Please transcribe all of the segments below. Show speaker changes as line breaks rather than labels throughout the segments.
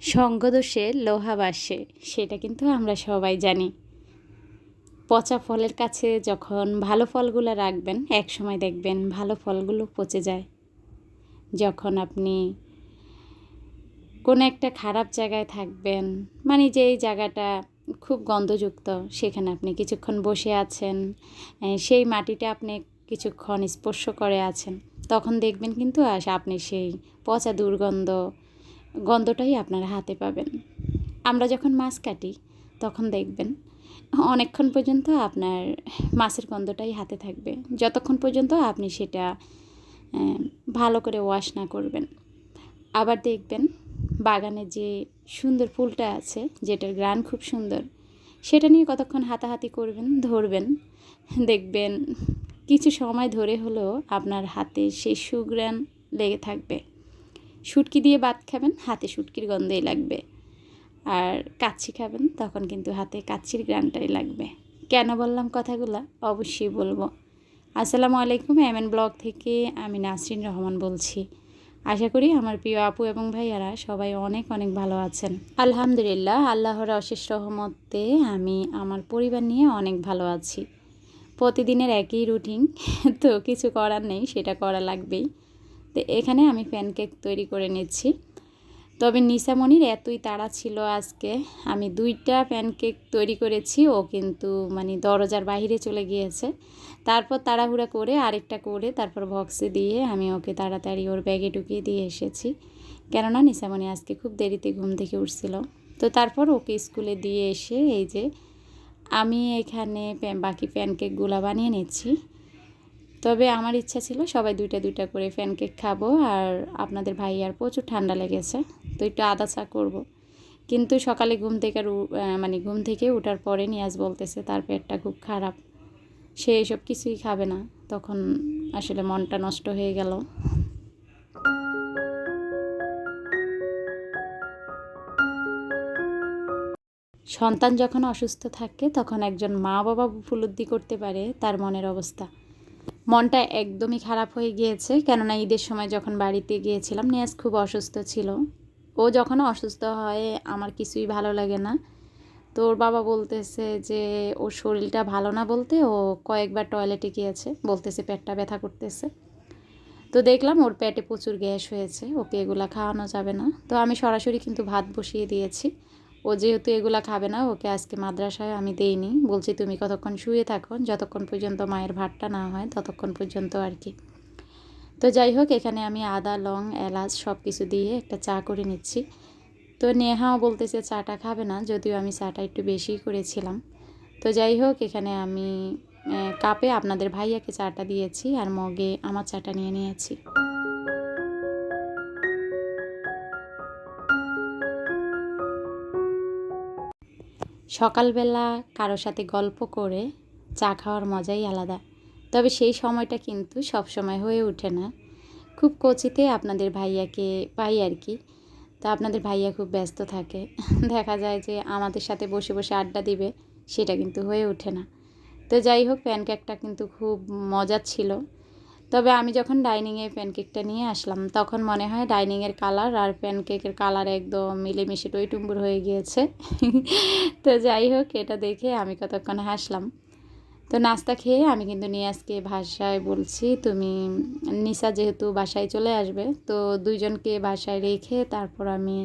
সঙ্গদোষে লোহা বাসে, সেটা কিন্তু আমরা সবাই জানি। পচা ফলের কাছে যখন ভালো ফলগুলো রাখবেন এক সময় দেখবেন ভালো ফলগুলো পচে যায়। যখন আপনি কোনো একটা খারাপ জায়গায় থাকবেন মানে যে এই জায়গাটা খুব গন্ধযুক্ত, সেখানে আপনি কিছুক্ষণ বসে আছেন সেই মাটিটা আপনি কিছুক্ষণ স্পর্শ করে আছেন, তখন দেখবেন কিন্তু আস- আপনি সেই পচা দুর্গন্ধ গন্ধটাই আপনার হাতে পাবেন। আমরা যখন মাছ কাটি, তখন দেখবেন অনেকক্ষণ পর্যন্ত আপনার মাছের গন্ধটাই হাতে থাকবে। যতক্ষণ পর্যন্ত আপনি সেটা ভালো করে ওয়াশ না করবেন। আবার দেখবেন বাগানে যে সুন্দর ফুলটা আছে, যেটার গ্রান খুব সুন্দর, সেটা নিয়ে কতক্ষণ হাতাহাতি করবেন, ধরবেন, দেখবেন কিছু সময় ধরে হলেও আপনার হাতে সেই সুগ্রান লেগে থাকবে। শুটকি দিয়ে ভাত খাবেন, হাতে শুটকির গন্ধই লাগবে। আর কাচ্ছি খাবেন, তখন কিন্তু হাতে কাচ্ছির গ্রানটাই লাগবে। কেন বললাম কথাগুলো? অবশ্যই বলব। আসসালামু আলাইকুম এম এন ব্লগ থেকে আমি নাসরিন রহমান বলছি। আশা করি আমার প্রিয় আপু এবং ভাইয়ারা সবাই অনেক অনেক ভালো আছেন। আলহামদুলিল্লাহ, আল্লাহর অশেষ রহমতে আমি আমার পরিবার নিয়ে অনেক ভালো আছি। প্রতিদিনের একই রুটিন তো কিছু করার নেই, সেটা করা লাগবেই। তো এখানে আমি প্যানকেক তৈরি করে নিচ্ছি। তবে নিসামণির এতই তাড়া ছিল আজকে। আমি দুইটা প্যানকেক তৈরি করেছি, ও কিন্তু মানে দরজার বাইরে চলে গিয়েছে। তারপর তাড়াহুড়া করে আরেকটা করে তারপর বক্সে দিয়ে আমি ওকে তাড়াতাড়ি ওর ব্যাগে ঢুকিয়ে দিয়ে এসেছি। কেননা নিসামণি আজকে খুব দেরিতে ঘুম থেকে উঠছিল। তো তারপর ওকে স্কুলে দিয়ে এসে এই যে আমি এখানে বাকি প্যানকেকগুলো বানিয়ে নিচ্ছি। তবে আমার ইচ্ছা ছিল সবাই দুইটা দুইটা করে প্যানকেক খাব আর আপনাদের ভাইয়ার প্রচুর ঠান্ডা লেগেছে, তো একটু আদা চা করব। কিন্তু সকালে ঘুম থেকে আর মানে ঘুম থেকে ওঠার পরে নিয়াজ বলতেছে, তার পেটটা খুব খারাপ, সে এসব কিছুই খাবে না। তখন আসলে মনটা নষ্ট হয়ে গেল। সন্তান যখন অসুস্থ থাকে, তখন একজন মা বাবা উপলব্ধি করতে পারে তার মনের অবস্থা। মনটা একদমই খারাপ হয়ে গিয়েছে। কেননা ঈদের সময় যখন বাড়িতে গিয়েছিলাম, নিয়াজ খুব অসুস্থ ছিল। ও যখন অসুস্থ হয়, আমার কিছুই ভালো লাগে না। তো ওর বাবা বলতেছে যে, ওর শরীরটা ভালো না বলতে ও কয়েকবার টয়লেটে গিয়েছে। বলতেছে পেটটা ব্যথা করতেছে। তো দেখলাম ওর পেটে প্রচুর গ্যাস হয়েছে, ওকে এগুলা খাওয়ানো যাবে না। তো আমি সরাসরি কিন্তু ভাত বসিয়ে দিয়েছি। ও যেহেতু এগুলা খাবে না, ওকে আজকে মাদ্রাসায় আমি দেইনি। বলছি, তুমি কতক্ষণ শুয়ে থাকো? যতক্ষণ পর্যন্ত মায়ের ভাতটা না হয়, ততক্ষণ পর্যন্ত আর কি। তো যাই হোক, এখানে আমি আদা, লং, এলাচ সব কিছু দিয়ে একটা চা করে নিচ্ছি। তো নেহাও বলতেছে, চাটা খাবে না, যদিও আমি চাটা একটু বেশি করেছিলাম। তো যাই হোক, এখানে আমি কাপে আপনাদের ভাইয়াকে চাটা দিয়েছি আর মগে আমার চাটা নিয়ে নিয়েছি। সকালবেলা কারও সাথে গল্প করে চা খাওয়ার মজাই আলাদা। তবে সেই সময়টা কিন্তু সব সময় হয়ে ওঠে না। খুব কচিতে আপনাদের ভাইয়াকে পাই আর কি। তো আপনাদের ভাইয়া খুব ব্যস্ত থাকে। দেখা যায় যে আমাদের সাথে বসে বসে আড্ডা দিবে, সেটা কিন্তু হয়ে ওঠে না। তো যাই হোক প্যানকেকটা কিন্তু খুব মজার ছিল। তবে আমি যখন ডাইনিংয়ে প্যানকেকটা নিয়ে আসলাম, তখন মনে হয় ডাইনিংয়ের কালার আর প্যানকেকের কালার একদম মিলেমিশে টইটুম্বুর হয়ে গিয়েছে। তো যাই হোক, এটা দেখে আমি কতক্ষণ হাসলাম। তো নাস্তা খেয়ে আমি কিন্তু নিয়ে আজকে ভাষায় বলছি, তুমি নিশা যেহেতু বাসায় চলে আসবে, তো দুইজনকে বাসায় রেখে তারপর আমি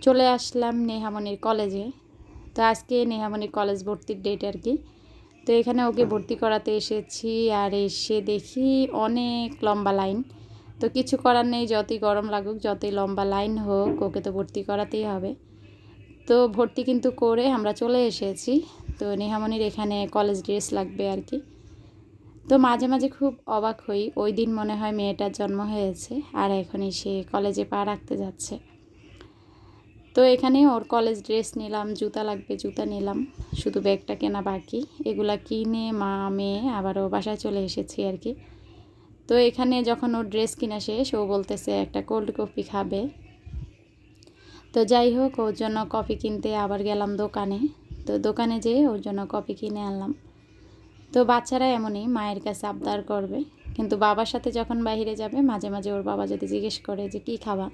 চলে আসলাম নেহামনির কলেজে তো আজকে নেহামনির কলেজ ভর্তির ডেট আর কি। তো এখানে ওকে ভর্তি করাতে এসেছি আর এসে দেখি অনেক লম্বা লাইন। তো কিছু করার নেই, যতই গরম লাগুক, যতই লম্বা লাইন হোক, ওকে তো ভর্তি করাতেই হবে। তো ভর্তি কিন্তু করে আমরা চলে এসেছি। তো নেহামনির এখানে কলেজ ড্রেস লাগবে আর কি। তো মাঝে মাঝে খুব অবাক হই। ওই দিন মনে হয় মেয়েটার জন্ম হয়েছে আর এখনই সে কলেজে পা রাখতে যাচ্ছে। তো এখানে ওর কলেজ ড্রেস নিলাম, জুতা লাগবে, জুতা নিলাম। শুধু ব্যাগটা কেনা বাকি। এগুলা কিনে মা, মেয়ে আবারও বাসায় চলে এসেছি আর কি। তো এখানে যখন ওর ড্রেস কিনা শেষ, ও বলতেছে একটা কোল্ড কফি খাবে। তো যাই হোক, ওর জন্য কফি কিনতে আবার গেলাম দোকানে। তো দোকানে যেয়ে ওর জন্য কফি কিনে আনলাম। তো বাচ্চারা এমনই, মায়ের কাছে আবদার করবে। কিন্তু বাবার সাথে যখন বাইরে যাবে, মাঝে মাঝে ওর বাবা যদি জিজ্ঞেস করে যে, কী খাবা?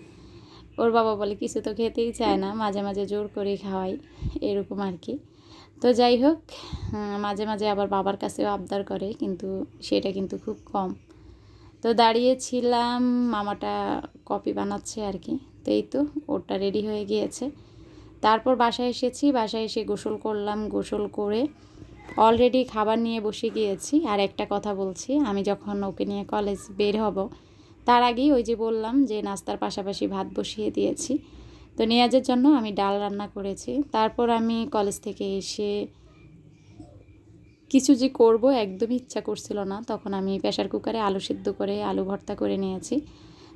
ওর বাবা বলে, কিছু তো খেতেই চায় না, মাঝে মাঝে জোর করে খাওয়াই। এরকম আর কি। তো যাই হোক মাঝে মাঝে আবার বাবার কাছেও আবদার করে, কিন্তু সেটা কিন্তু খুব কম। তো দাঁড়িয়েছিলাম, মামাটা কপি বানাচ্ছে আর কি। তো এই তো, ওরটা রেডি হয়ে গিয়েছে। তারপর বাসায় এসেছি, বাসায় এসে গোসল করলাম, গোসল করে অলরেডি খাবার নিয়ে বসে গিয়েছি। আর একটা কথা বলছি, আমি যখন ওকে নিয়ে কলেজ বের হব তার আগেই ওই যে বললাম যে নাস্তার পাশাপাশি ভাত বসিয়ে দিয়েছি। তো নিয়াজের জন্য আমি ডাল রান্না করেছি। তারপর আমি কলেজ থেকে এসে কিছু যে করব একদমই ইচ্ছা করছিল না। তখন আমি প্রেশার কুকারে আলু সিদ্ধ করে আলু ভর্তা করে নিয়েছি।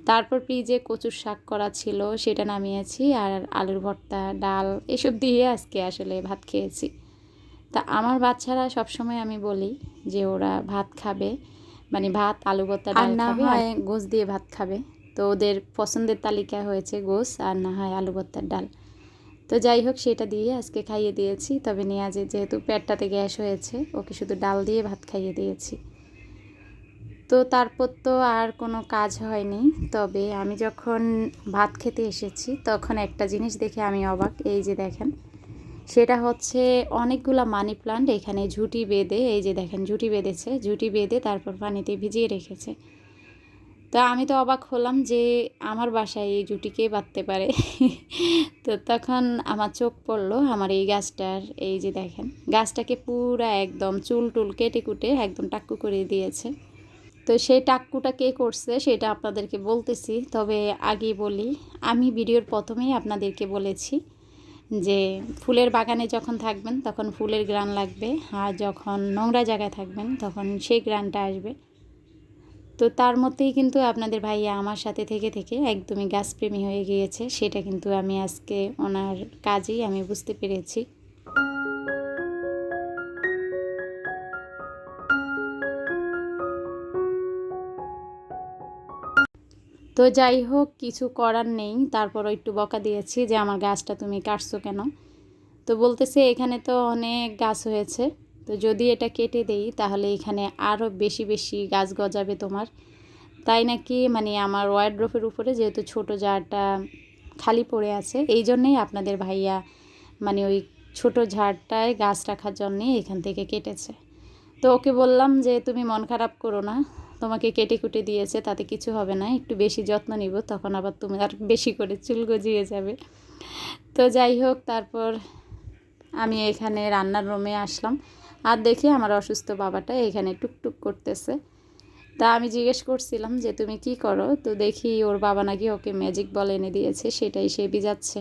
তারপর ফ্রিজে কচুর শাক করা ছিল, সেটা নামিয়েছি আর আলুর ভর্তা, ডাল এসব দিয়ে আজকে আসলে ভাত খেয়েছি। তা আমার বাচ্চারা সবসময় আমি বলি যে ওরা ভাত খাবে। মানে ভাত আলু ভর্তা ডাল না হয় গোস দিয়ে ভাত খাবে। তো ওদের পছন্দের তালিকা হয়েছে গোস আর না হয় আলু ভর্তার ডাল। তো যাই হোক সেটা দিয়ে আজকে খাইয়ে দিয়েছি। তবে নিয়াজে যেহেতু পেটটাতে গ্যাস হয়েছে ওকে শুধু ডাল দিয়ে ভাত খাইয়ে দিয়েছি। তো তারপর তো আর কোনো কাজ হয়নি। তবে আমি যখন ভাত খেতে এসেছি তখন একটা জিনিস দেখে আমি অবাক। এই যে দেখেন সেটা হচ্ছে অনেকগুলা মানি প্লান্ট এখানে ঝুটি বেঁধে, এই যে দেখেন ঝুটি বেঁধেছে, ঝুটি বেঁধে তারপর পানিতে ভিজিয়ে রেখেছে। তো আমি তো অবাক হলাম যে আমার বাসায় এই জুটি কে বাঁধতে পারে? তো তখন আমার চোখ পড়ল আমার এই গাছটার, এই যে দেখেন, গাছটাকে পুরা একদম চুল টুল কেটে কুটে একদম টাক্কু করে দিয়েছে। তো সেই টাক্কুটা কে করছে সেটা আপনাদেরকে বলতেছি, তবে আগে বলি, আমি ভিডিওর প্রথমেই আপনাদেরকে বলেছি যে ফুলের বাগানে যখন থাকবেন, তখন ফুলের গ্রান লাগবে। আর যখন নোংরা জায়গায় থাকবেন, তখন সেই গ্রানটা আসবে। তো তার মধ্যেই কিন্তু আপনাদের ভাইয়া আমার সাথে থেকে থেকে একদমই গাছপ্রেমী হয়ে গিয়েছে। সেটা কিন্তু আমি আজকে ওনার কাজেই আমি বুঝতে পেরেছি। তো যাই হোক, কিছু করার নেই। তারপর একটু বকা দিয়েছি যে, আমার গাছটা তুমি কাটছো কেন? তো বলতেছে, এখানে তো অনেক গাছ হয়েছে। তো যদি এটা কেটে দেই, তাহলে এখানে আরও বেশি বেশি গাছ গজাবে তোমার। তাই নাকি মানে আমার ওয়ার্ড্রোফের উপরে যেহেতু ছোট জারটা খালি পড়ে আছে, এই জন্যেই আপনাদের ভাইয়া মানে ওই ছোট ঝাড়টায় গাছ রাখার জন্যে এখান থেকে কেটেছে। তো ওকে বললাম যে, তুমি মন খারাপ করো না। তোমাকে কেটে কুটে দিয়েছে, তাতে কিছু হবে না, একটু বেশি যত্ন নিব, তখন আবার তুমি আর বেশি করে চুল গজিয়ে যাবে। তো যাই হোক, তারপর আমি এখানে রান্নার রুমে আসলাম। আর দেখি আমার অসুস্থ বাবাটা এখানে টুকটুক করতেছে। তা আমি জিজ্ঞেস করছিলাম যে, তুমি কি করো? তো দেখি ওর বাবা নাকি ওকে ম্যাজিক বল এনে দিয়েছে, সেটাই সে ভিজাচ্ছে।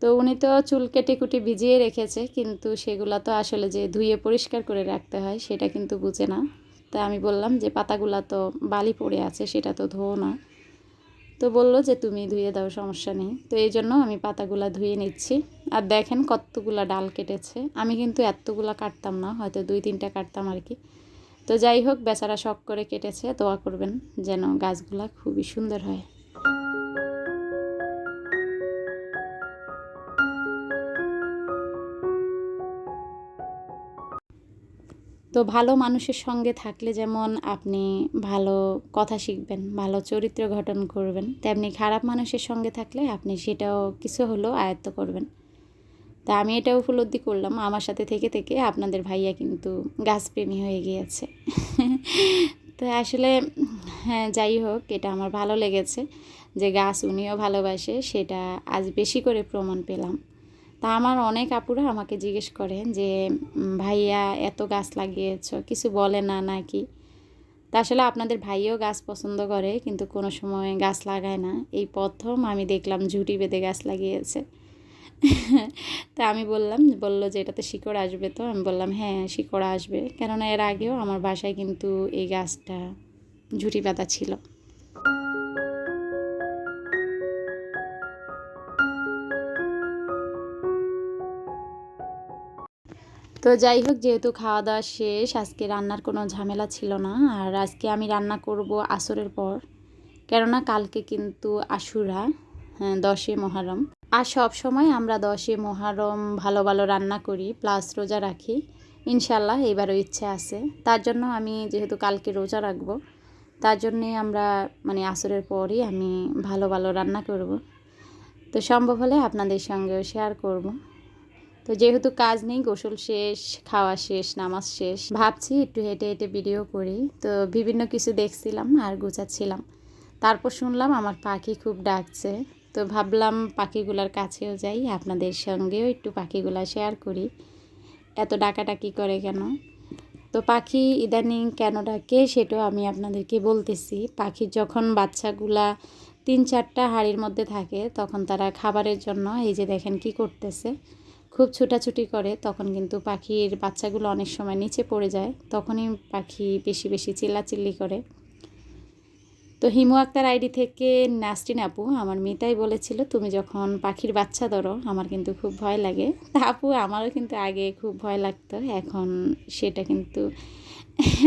তো উনি তো চুল কেটে কুটে ভিজিয়ে রেখেছে, কিন্তু সেগুলো তো আসলে যে ধুয়ে পরিষ্কার করে রাখতে হয়, সেটা কিন্তু বুঝে না। তা আমি বললাম যে পাতাগুলা তো বালি পড়ে আছে, সেটা তো ধোও না। তো বলল যে তুমি ধুয়ে দাও, সমস্যা নেই। তো এই জন্য আমি পাতাগুলা ধুয়ে নিচ্ছি। আর দেখেন কতগুলা ডাল কেটেছে। আমি কিন্তু এতগুলা কাটতাম না, হয়তো দুই তিনটা কাটতাম আর কি। তো যাই হোক, বেচারা শখ করে কেটেছে। দোয়া করবেন যেন গাছগুলা খুবই সুন্দর হয়। তো ভালো মানুষের সঙ্গে থাকলে যেমন আপনি ভালো কথা শিখবেন, ভালো চরিত্র গঠন করবেন, তেমনি খারাপ মানুষের সঙ্গে থাকলে আপনি সেটাও কিছু হলেও আয়ত্ত করবেন। তা আমি এটা উপলব্ধি করলাম, আমার সাথে থেকে থেকে আপনাদের ভাইয়া কিন্তু গাছপ্রেমী হয়ে গিয়েছে। তো আসলে হ্যাঁ যাই হোক, এটা আমার ভালো লেগেছে যে গাছ উনিও ভালোবাসে, সেটা আজ বেশি করে প্রমাণ পেলাম। তা আমার অনেক আপুরা আমাকে জিজ্ঞেস করেন যে ভাইয়া এত গাছ লাগিয়েছ, কিছু বলে না নাকি? তা আসলে আপনাদের ভাইও গাছ পছন্দ করে, কিন্তু কোনো সময় গাছ লাগায় না। এই প্রথম আমি দেখলাম ঝুঁটি বেঁধে গাছ লাগিয়েছে। তা আমি বললাম, বলল যে, এটাতে শিকড় আসবে তো? আমি বললাম হ্যাঁ শিকড় আসবে। কেননা এর আগেও আমার বাসায় কিন্তু এই গাছটা ঝুঁটি পাতা ছিল। তো যাই হোক যেহেতু খাওয়া দাওয়া শেষ আজকে রান্নার কোনো ঝামেলা ছিল না। আর আজকে আমি রান্না করব আসরের পর। কেননা কালকে কিন্তু আশুরা হ্যাঁ, দশে মহারম। আর সব সময় আমরা দশে মহারম ভালো ভালো রান্না করি প্লাস রোজা রাখি। ইনশাল্লাহ এবারও ইচ্ছে আছে। তার জন্য আমি যেহেতু কালকে রোজা রাখব তার জন্যে আমরা মানে আসরের পরই আমি ভালো ভালো রান্না করব। তো সম্ভব হলে আপনাদের সঙ্গেও শেয়ার করব। তো যেহেতু কাজ নেই, গোসল শেষ, খাওয়া শেষ, নামাজ শেষ, ভাবছি একটু হেঁটে হেঁটে ভিডিও করি। তো বিভিন্ন কিছু দেখছিলাম আর গোছাচ্ছিলাম। তারপর শুনলাম আমার পাখি খুব ডাকছে। তো ভাবলাম পাখিগুলার কাছেও যাই, আপনাদের সঙ্গেও একটু পাখিগুলা শেয়ার করি। এত ডাকাডাকি করে কেন? তো পাখি ইদানিং কেন ডাকে সেটাও আমি আপনাদেরকে বলতেছি। পাখির যখন বাচ্চাগুলা তিন চারটা হাড়ির মধ্যে থাকে, তখন তারা খাবারের জন্য এই যে দেখেন কি করতেছে। খুব ছুটাছুটি করে, তখন কিন্তু পাখির বাচ্চাগুলো অনেক সময় নিচে পড়ে যায়, তখনই পাখি বেশি বেশি চিল্লাচিল্লি করে। তো হিমু আক্তার আইডি থেকে নাস্টিন আপু, আমার মিতাই বলেছিল, তুমি যখন পাখির বাচ্চা ধরো, আমার কিন্তু খুব ভয় লাগে। তা আপু, আমারও কিন্তু আগে খুব ভয় লাগতো, এখন সেটা কিন্তু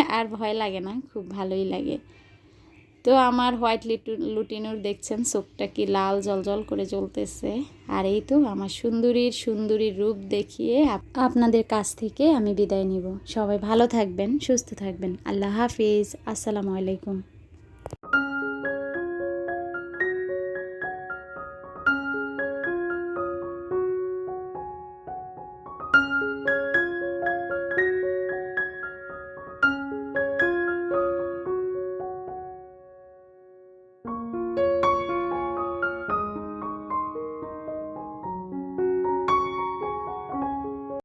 আর ভয় লাগে না, খুব ভালোই লাগে। তো আমার হোয়াইট লিটু, লুটিনুর দেখছেন, চোখটা কি লাল জলজল করে জ্বলতেছে। আর এই তো আমার সুন্দরীর সুন্দরীর রূপ দেখিয়ে আপনাদের কাছ থেকে আমি বিদায় নিব। সবাই ভালো থাকবেন, সুস্থ থাকবেন। আল্লাহ হাফিজ। আসসালামু আলাইকুম।